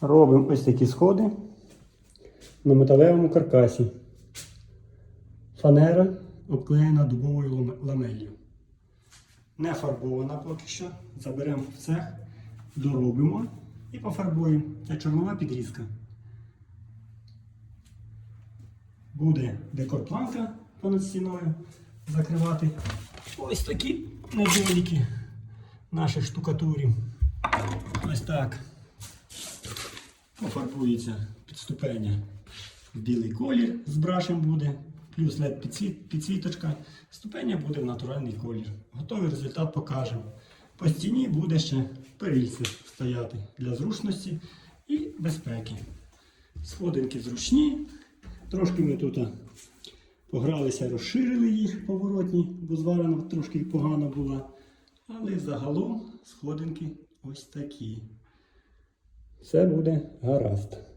Робимо ось такі сходи на металевому каркасі. Фанера обклеєна дубовою ламе- ламелью. Не фарбована поки що. Заберемо в цех, доробимо і пофарбуємо. Це чорнова підрізка. Буде декорпланка понад стіною закривати. Ось такі недоліки наших штукатурів. Ось так. Пофарбується підступення в білий колір з брашем буде, плюс LED підсвіточка. Ступеня буде в натуральний колір. Готовий результат покажемо. По стіні буде ще перильце стояти для зручності і безпеки. Сходинки зручні. Трошки ми тут погралися, розширили їх поворотні, бо зварена трошки погано була. Але загалом сходинки ось такі. Все буде гаразд.